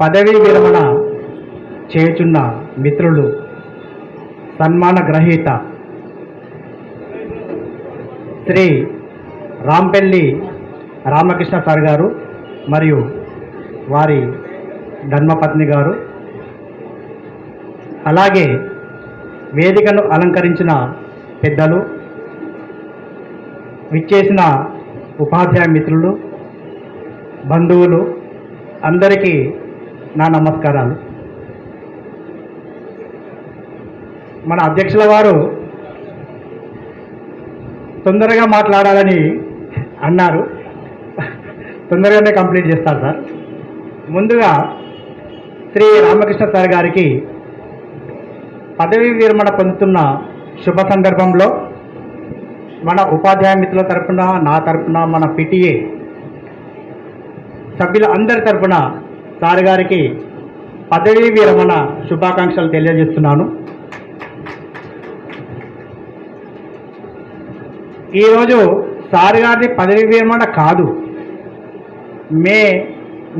పదవీ విరమణ చేయుచున్న మిత్రులు సన్మాన గ్రహీత శ్రీ రాంపెల్లి రామకృష్ణ సార్ గారు మరియు వారి ధర్మపత్ని గారు. అలాగే వేదికను అలంకరించిన పెద్దలు విచ్చేసిన ఉపాధ్యాయ మిత్రులు బంధువులు అందరికీ నా నమస్కారాలు. మన అధ్యక్షుల వారు తొందరగా మాట్లాడాలని అన్నారు. తొందరగానే కంప్లీట్ చేస్తారు సార్. ముందుగా శ్రీ రామకృష్ణ సార్ గారికి పదవీ విరమణ పొందుతున్న శుభ సందర్భంలో మన ఉపాధ్యాయ మిత్రుల తరపున నా తరపున మన పిటిఏ సభ్యుల అందరి తరపున సార్ గారికి పదవీ విరమణ శుభాకాంక్షలు తెలియజేస్తున్నాను. ఈరోజు సార్ గారిది పదవీ విరమణ కాదు. మే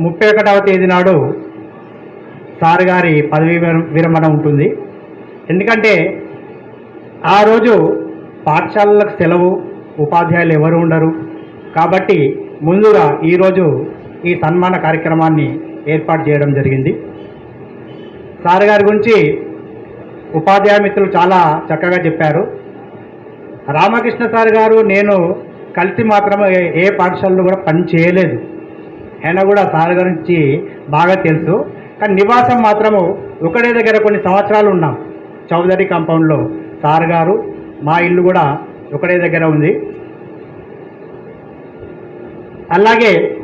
ముప్పై ఒకటవ తేదీ నాడు సార్ గారి పదవీ విరమణ ఉంటుంది. ఎందుకంటే ఆ రోజు పాఠశాలలకు సెలవు ఉపాధ్యాయులు ఎవరు ఉండరు. కాబట్టి ముందుగా ఈరోజు ఈ సన్మాన కార్యక్రమాన్ని ఏర్పాటు చేయడం జరిగింది. సార్ గారి గురించి ఉపాధ్యాయ మిత్రులు చాలా చక్కగా చెప్పారు. రామకృష్ణ సార్ గారు నేను కలిసి మాత్రం ఏ- ఏ పాఠశాలలో కూడా పని చేయలేదు. ఆయన కూడా సార్ గురించి బాగా తెలుసు. కానీ నివాసం మాత్రము ఒకటే దగ్గర కొన్ని సంవత్సరాలు ఉన్నాం. చౌదరి కాంపౌండ్లో సార్ గారు మా ఇల్లు కూడా ఒకటే దగ్గర ఉంది. అలాగే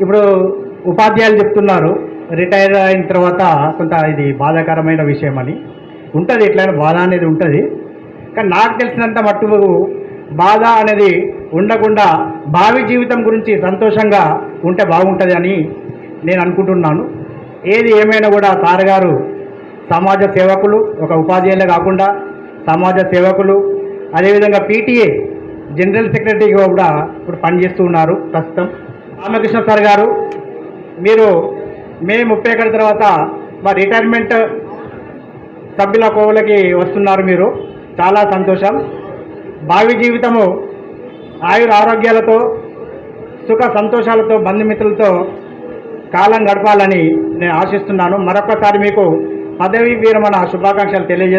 ఇప్పుడు ఉపాధ్యాయులు చెప్తున్నారు రిటైర్ అయిన తర్వాత కొంత ఇది బాధాకరమైన విషయం అని. ఉంటుంది ఎట్లయినా బాధ అనేది ఉంటుంది. కానీ నాకు తెలిసినంత మట్టుకు బాధ అనేది ఉండకుండా భావి జీవితం గురించి సంతోషంగా ఉంటే బాగుంటుంది అని నేను అనుకుంటున్నాను. ఏది ఏమైనా కూడా సార్ గారు సమాజ సేవకులు ఒక ఉపాధ్యాయులే కాకుండా సమాజ సేవకులు అదేవిధంగా పీటీఏ జనరల్ సెక్రటరీగా కూడా ఇప్పుడు పనిచేస్తూ ఉన్నారు ప్రస్తుతం. రామకృష్ణ సార్ గారు మీరు మే ముప్పై ఒకటి తర్వాత మా రిటైర్మెంట్ సభ్యుల కోవలకి వస్తున్నారు మీరు. చాలా సంతోషం. భావి జీవితము ఆయుర ఆరోగ్యాలతో సుఖ సంతోషాలతో బంధుమిత్రులతో కాలం గడపాలని నేను ఆశిస్తున్నాను. మరొకసారి మీకు పదవీ విరమణ శుభాకాంక్షలు తెలియజే